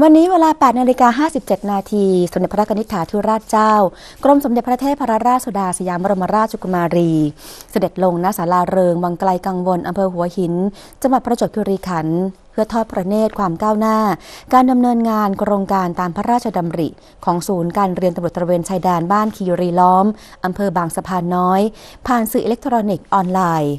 วันนี้เวลา 8นาฬิกา57 นาที สมเด็จพระนิษฐาธิราชเจ้า กรมสมเด็จพระเทพรราชสุดาสยามบรมราชกุมารี เสด็จลงณศาลาเริงวังไกลกังวลอำเภอหัวหิน จังหวัดประจวบคีรีขันธ์เพื่อทอดพระเนตรความก้าวหน้า การดำเนินงานโครงการตามพระราชดำริ ของศูนย์การเรียนตำรวจตระเวนชายแดนบ้านคีรีล้อมอำเภอบางสะพานน้อย ผ่านสื่ออิเล็กทรอนิกส์ออนไลน์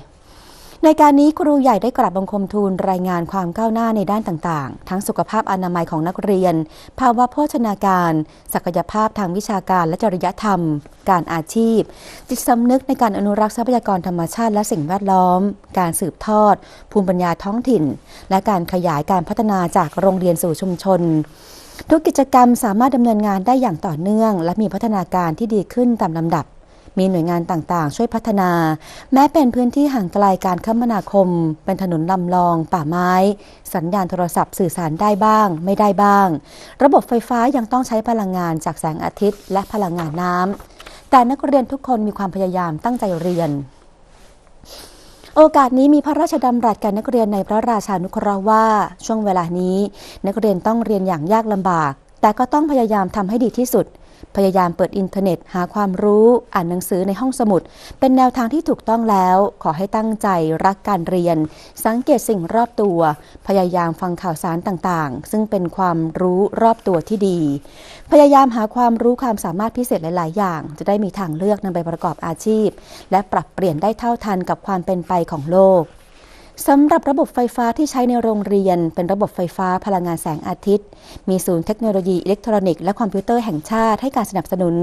ในการนี้ครูใหญ่ได้กราบบังคมทูลรายงานความก้าวหน้าในด้านต่างๆ ทั้งสุขภาพอนามัยของนักเรียน ภาวะโภชนาการ ศักยภาพทางวิชาการและจริยธรรม การอาชีพ จิตสำนึกในการอนุรักษ์ทรัพยากรธรรมชาติและสิ่งแวดล้อม การสืบทอด ภูมิปัญญาท้องถิ่น และการขยายการพัฒนาจากโรงเรียนสู่ชุมชนทุกกิจกรรมสามารถดำเนินงานได้อย่างต่อเนื่อง และมีพัฒนาการที่ดีขึ้นตามลำดับ มีหน่วยงานต่างๆ ช่วยพัฒนา แม้เป็นพื้นที่ห่างไกลการคมนาคม เป็นถนนลำลอง ป่าไม้ สัญญาณโทรศัพท์สื่อสารได้บ้าง ไม่ได้บ้าง ระบบไฟฟ้ายังต้องใช้พลังงานจากแสงอาทิตย์ และพลังงานน้ำแต่นักเรียนทุกคนมีความพยายามตั้งใจเรียนโอกาสนี้มีพระราชดำรัสแก่นักเรียนในพระราชานุเคราะห์ว่า ช่วงเวลานี้ นักเรียนต้องเรียนอย่างยากลำบาก แต่ก็ต้องพยายามทำให้ดีที่สุด พยายามเปิดอินเทอร์เน็ต หาความรู้อ่านหนังสือในห้องสมุด เป็นแนวทางที่ถูกต้องแล้ว ขอให้ตั้งใจรักการเรียน สังเกตสิ่งรอบตัว พยายามฟังข่าวสารต่างๆ ซึ่งเป็นความรู้รอบตัวที่ดี พยายามหาความรู้ความสามารถพิเศษหลาย ๆ อย่าง จะได้มีทางเลือกนำไปประกอบอาชีพ และปรับเปลี่ยนได้เท่าทันกับความเป็นไปของโลก สำหรับระบบไฟฟ้าที่ใช้ในโรงเรียน เป็นระบบไฟฟ้าพลังงานแสงอาทิตย์ มีศูนย์เทคโนโลยีอิเล็กทรอนิกส์และคอมพิวเตอร์แห่งชาติให้การสนับสนุน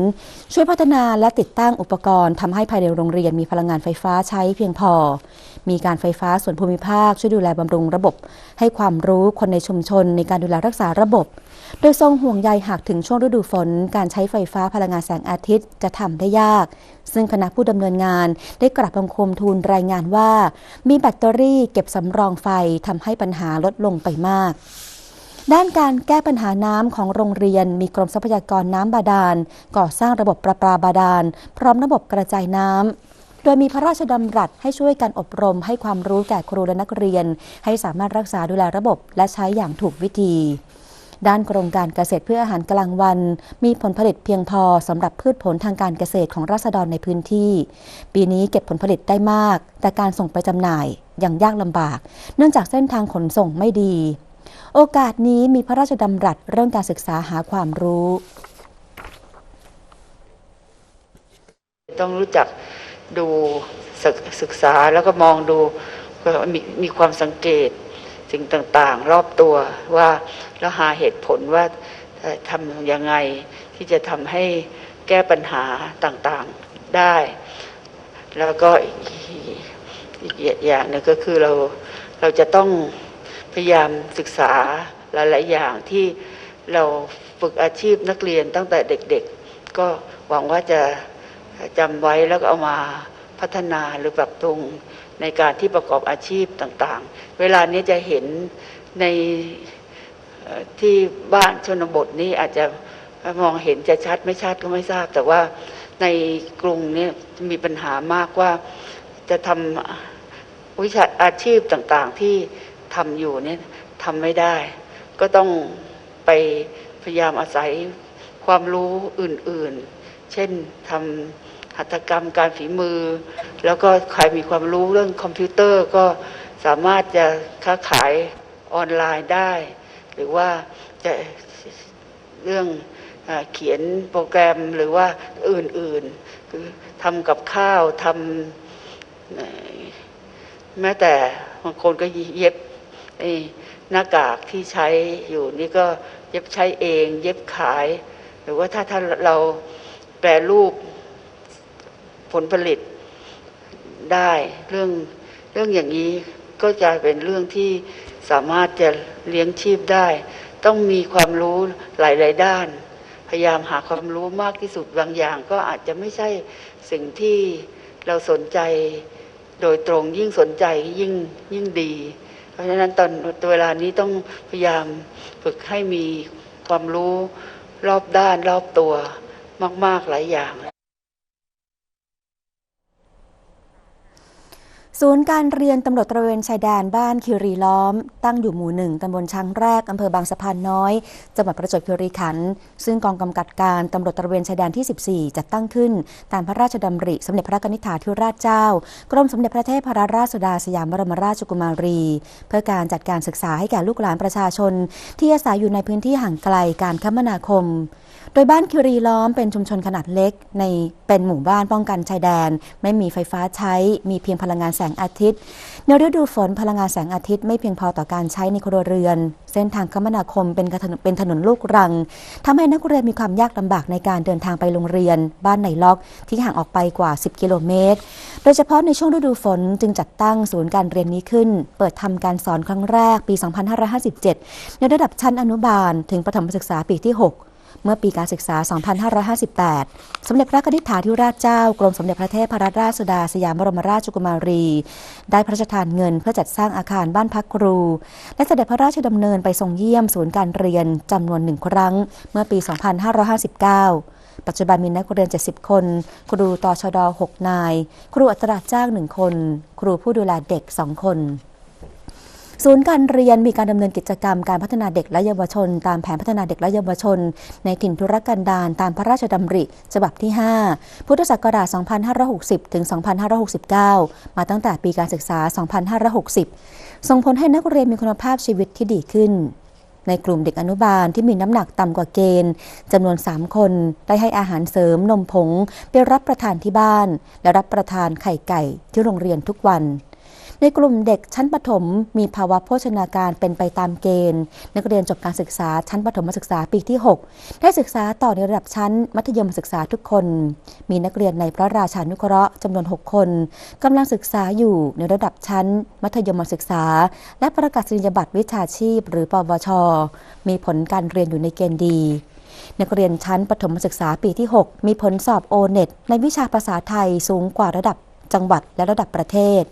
ช่วยพัฒนาและติดตั้งอุปกรณ์ทำให้ภายในโรงเรียนมีพลังงานไฟฟ้าใช้เพียงพอมีการไฟฟ้าส่วนภูมิภาคช่วยดูแลบำรุงระบบ ให้ความรู้คนในชุมชนในการดูแลรักษาระบบ โดยทรงห่วงใยหากถึงช่วงฤดูฝน การใช้ไฟฟ้าพลังงานแสงอาทิตย์จะทำได้ยาก ซึ่งคณะผู้ดำเนินงานได้กราบบังคมทูลรายงานว่า มีแบตเตอรี่เก็บสำรองไฟทำให้ปัญหาลดลงไปมากด้านการแก้ปัญหาน้ำของโรงเรียน มีกรมทรัพยากรน้ำบาดาล ก่อสร้างระบบประปาบาดาล พร้อมระบบกระจายน้ำ โดยมีพระราชดำรัสให้ช่วยกันอบรมให้ความรู้แก่ครูและนักเรียน ให้สามารถรักษาดูแลระบบและใช้อย่างถูกวิธี ด้านโครงการเกษตรเพื่ออาหารกลางวัน มีผลผลิตเพียงพอสำหรับพืชผลทางการเกษตรของราษฎรในพื้นที่ ปีนี้เก็บผลผลิตได้มาก แต่การส่งไปจำหน่ายยังยากลำบาก เนื่องจากเส้นทางขนส่งไม่ดี โอกาสนี้มีพระราชดำรัสเรื่องการศึกษาหาความรู้ ต้องรู้จัก ดูศึกศึกษาแล้วก็มองดูก็มีมีความสังเกตสิ่งต่างๆ รอบตัวว่าแล้วหาเหตุผลว่าทำยังไงที่จะทำให้แก้ปัญหาต่างๆได้ แล้วก็อีกอย่างหนึงก็คือเราเราจะต้องพยายามศึกษาหลายๆอย่างที่เราฝึกอาชีพนักเรียนตั้งแต่เด็กๆ ก็หวังว่าจะ จำไว้แล้วก็เอามาพัฒนาหรือปรับปรุงในการที่ประกอบอาชีพต่างๆ เวลานี้จะเห็นในที่บ้านชนบทนี้อาจจะมองเห็นจะชัดไม่ชัดก็ไม่ทราบ แต่ว่าในกรุงเนี่ยมีปัญหามากว่าจะทำวิชาอาชีพต่างๆที่ทำอยู่เนี่ยทำไม่ได้ ก็ต้องไปพยายามอาศัยความรู้อื่นๆ เช่นทำ หัตถกรรมการฝีมือ แล้วก็ใครมีความรู้เรื่องคอมพิวเตอร์ก็สามารถจะค้าขายออนไลน์ได้ หรือว่าจะเรื่องเอเขียนโปรแกรมหรือว่าอื่นๆคือทำกับข้าวทำแม้แต่บางคนก็เย็บหน้ากากที่ใช้อยู่นี่ก็เย็บใช้เอง เย็บขาย หรือว่าถ้าถ้าเราแปรรูป ผลผลิตได้เรื่องเรื่องอย่างนี้ก็จะเป็นเรื่องที่สามารถจะเลี้ยงชีพได้ ต้องมีความรู้หลาย ๆ ด้าน พยายามหาความรู้มากที่สุดบางอย่าง ก็อาจจะไม่ใช่สิ่งที่เราสนใจโดยตรงยิ่งสนใจยิ่งยิ่งดี เพราะฉะนั้นตอนเวลานี้ต้องพยายามฝึกให้มีความรู้รอบด้านรอบตัวมาก ๆ หลายอย่าง ศูนย์การเรียนตำรวจตระเวนชายแดนบ้านคิรีล้อม ตั้งอยู่หมู่หนึ่งตำบลช้างแรกอำเภอบางสะพานน้อย จังหวัดประจวบคีรีขันธ์ซึ่งกองกำกับการตำรวจตระเวนชายแดนที่ 14 จัดตั้งขึ้น ตามพระราชดำริ สมเด็จพระกนิษฐาธิราชเจ้า กรมสมเด็จพระเทพรัตนราชสุดาสยามบรมราชกุมารี เพื่อการจัดการศึกษาให้แก่ลูกหลานประชาชน ที่อาศัยอยู่ในพื้นที่ห่างไกลการคมนาคม โดยบ้านคิรีล้อมเป็นชุมชนขนาดเล็ก ในเป็นหมู่บ้านป้องกันชายแดน ไม่มีไฟฟ้าใช้ มีเพียงพลังงานแสงอาทิตย์ ในฤดูฝนพลังงานแสงอาทิตย์ไม่เพียงพอต่อการใช้ในครัวเรือน เส้นทางคมนาคมเป็นถนนเป็นถนนลูกรังทำให้นักเรียนมีความยากลำบากในการเดินทางไปโรงเรียน บ้านในล็อกที่ห่างออกไปกว่า 10 กิโลเมตร โดยเฉพาะในช่วงฤดูฝนจึงจัดตั้งศูนย์การเรียนนี้ขึ้น เปิดทำการสอนครั้งแรกปี 2557 ในระดับชั้นอนุบาล ถึงประถมศึกษาปีที่ 6 เมื่อปีการศึกษา 2558 สมเด็จพระนิษฐาธิราชเจ้ากรมสมเด็จพระเทพรัตนราชสุดาสยามบรมราชกุมารี ได้พระราชทานเงินเพื่อจัดสร้างอาคารบ้านพักครู และเสด็จพระราชดำเนินไปทรงเยี่ยมศูนย์การเรียนจำนวนหนึ่งครั้ง เมื่อปี 2559ปัจจุบันมีนักเรียน 70 คน ครูตชด 6 นาย ครูอัตราจ้าง 1 คน ครูผู้ดูแลเด็ก 2 คน ศูนย์การเรียนมีการดำเนินกิจกรรมการพัฒนาเด็กและเยาวชน ตามแผนพัฒนาเด็กและเยาวชน ในถิ่นทุรกันดารตามพระราชดำริ ฉบับที่ 5 พุทธศักราช 2560 ถึง 2569 มาตั้งแต่ปีการศึกษา 2560 ส่งผลให้นักเรียนมีคุณภาพชีวิตที่ดีขึ้นในกลุ่มเด็กอนุบาลที่มีน้ำหนักต่ำกว่าเกณฑ์จำนวน 3 คนได้ให้อาหารเสริมนมผง ไปรับประทานที่บ้าน และรับประทานไข่ไก่ที่โรงเรียนทุกวัน ในกลุ่มเด็กชั้นประถม มีภาวะโภชนาการเป็นไปตามเกณฑ์ นักเรียนจบการศึกษาชั้นประถมศึกษาปีที่ 6 ได้ศึกษาต่อในระดับชั้นมัธยมศึกษาทุกคน มีนักเรียนในพระราชานุเคราะห์จำนวน 6 คนกำลังศึกษาอยู่ในระดับชั้น มัธยมศึกษา และประกาศนียบัตรวิชาชีพ หรือปวช มีผลการเรียนอยู่ในเกณฑ์ดีนักเรียนชั้นประถมศึกษาปีที่ 6 มีผลสอบโอเน็ตในวิชาภาษาไทยสูงกว่าระดับจังหวัดและระดับประเทศ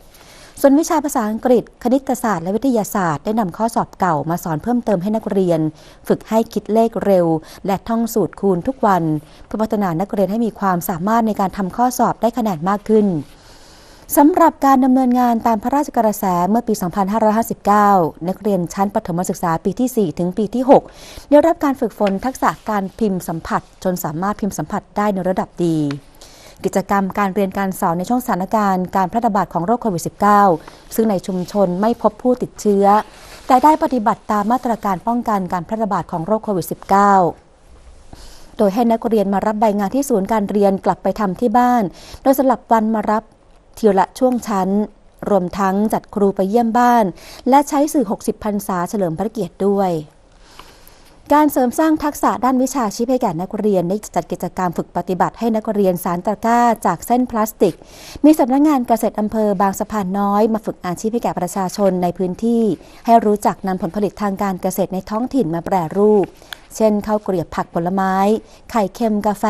ส่วนวิชาภาษาอังกฤษ คณิตศาสตร์และวิทยาศาสตร์ได้นำข้อสอบเก่ามาสอนเพิ่มเติมให้นักเรียน ฝึกให้คิดเลขเร็ว และท่องสูตรคูณทุกวันเพื่อพัฒนานักเรียนให้มีความสามารถในการทำข้อสอบได้คะแนนมากขึ้นสำหรับการดำเนินงานตามพระราชกระแสเมื่อปี 2559 นักเรียนชั้นประถมศึกษาปีที่ 4 ถึงปีที่ 6 ได้รับการฝึกฝนทักษะการพิมพ์สัมผัส จนสามารถพิมพ์สัมผัสได้ในระดับดี กิจกรรมการเรียนการสอนในช่วงสถานการณ์การแพร่ระบาดของโรคโควิด -19 ซึ่งในชุมชนไม่พบผู้ติดเชื้อ แต่ได้ปฏิบัติตามมาตรการป้องกันการแพร่ระบาดของโรคโควิด -19 โดยให้นักเรียนมารับใบงานที่ศูนย์การเรียนกลับไปทำที่บ้าน โดยสลับวันมารับเทียละช่วงชั้น รวมทั้งจัดครูไปเยี่ยมบ้าน และใช้สื่อ 60พรรษาเฉลิมพระเกียรติด้วย การเสริมสร้างทักษะด้านวิชาชีพให้แก่นักเรียนได้จัดกิจกรรมฝึกปฏิบัติให้นักเรียนสารตะกร้าจากเส้นพลาสติก มีสำนักงานเกษตรอำเภอบางสะพานน้อยมาฝึกอาชีพให้แก่ประชาชนในพื้นที่ ให้รู้จักนำผลผลิตทางการเกษตรในท้องถิ่นมาแปรรูป เช่นข้าวเกลียบผักผลไม้ ไข่เค็มกาแฟ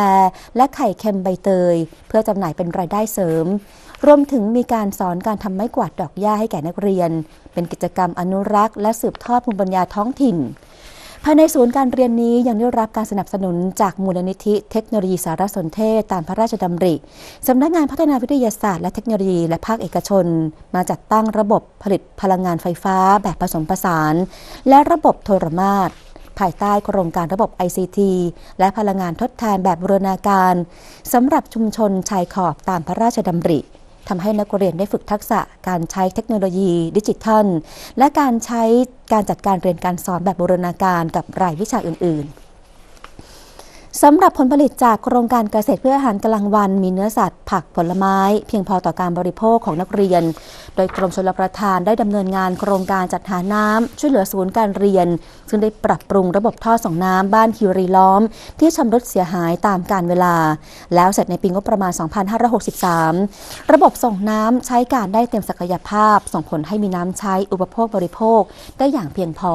และไข่เค็มใบเตย เพื่อจำหน่ายเป็นรายได้เสริมรวมถึงมีการสอนการทำไม้กวาดดอกหญ้าให้แก่นักเรียน เป็นกิจกรรมอนุรักษ์และสืบทอดภูมิปัญญาท้องถิ่น ภายในศูนย์การเรียนนี้ยังได้รับการสนับสนุนจากมูลนิธิเทคโนโลยีสารสนเทศตามพระราชดำริ สำนักงานพัฒนาวิทยาศาสตร์และเทคโนโลยีและภาคเอกชน มาจัดตั้งระบบผลิตพลังงานไฟฟ้าแบบผสมผสาน และระบบโทรมาตรภายใต้โครงการระบบ ICT และพลังงานทดแทนแบบบูรณาการสำหรับชุมชนชายขอบตามพระราชดำริ ทำให้นักเรียนได้ฝึกทักษะการใช้เทคโนโลยีดิจิทัล และการใช้การจัดการเรียนการสอนแบบบูรณาการกับรายวิชาอื่น ๆ สำหรับผลผลิตจากโครงการเกษตรเพื่ออาหารกลางวัน มีเนื้อสัตว์ ผักผลไม้ เพียงพอต่อการบริโภคของนักเรียน โดยกรมชลประทานได้ดำเนินงานโครงการจัดหาน้ำช่วยเหลือศูนย์การเรียน ซึ่งได้ปรับปรุงระบบท่อส่งน้ำบ้านคิรีล้อม ที่ชำรุดเสียหายตามการเวลา แล้วเสร็จในปีงบประมาณ 2563 ระบบส่งน้ำใช้การได้เต็มศักยภาพ ส่งผลให้มีน้ำใช้อุปโภคบริโภคได้อย่างเพียงพอ